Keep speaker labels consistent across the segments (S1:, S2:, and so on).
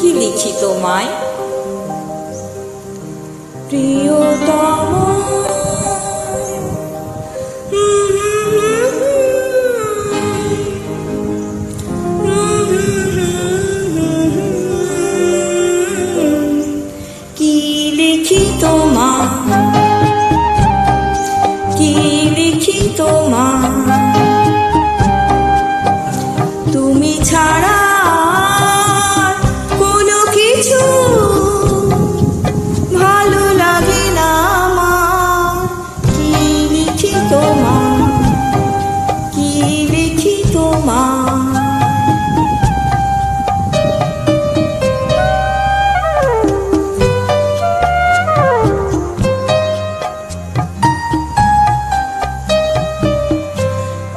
S1: কি লিখি তোমায়? প্রিয়তম। কি লিখি তোমার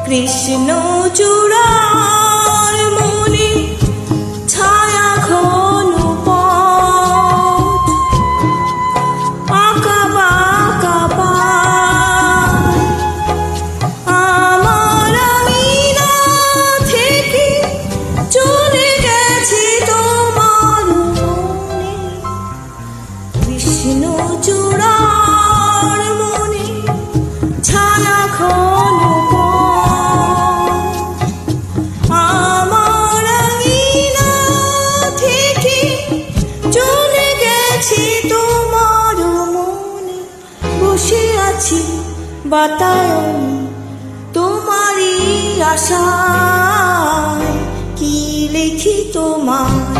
S1: কৃষ্ণ চূড়ার আছি বাতায়ন তোমারই আশায়। কি লিখি তোমার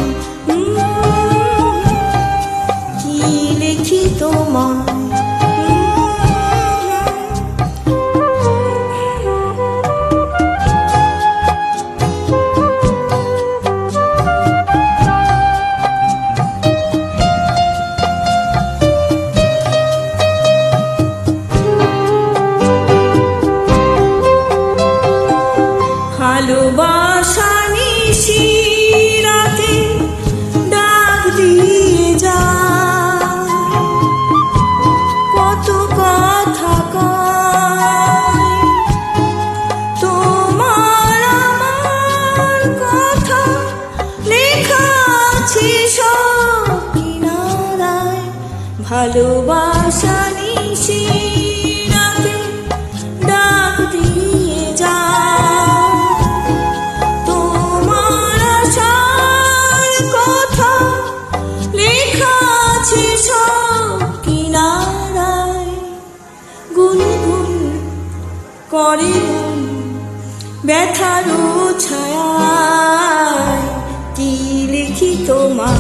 S1: ভালোবাসা নিশি রাতে যায়। তোমার আশার লেখা আছে সব কিনারায়। গুনগুন করে মন ব্যথারও কি লিখি তোমার?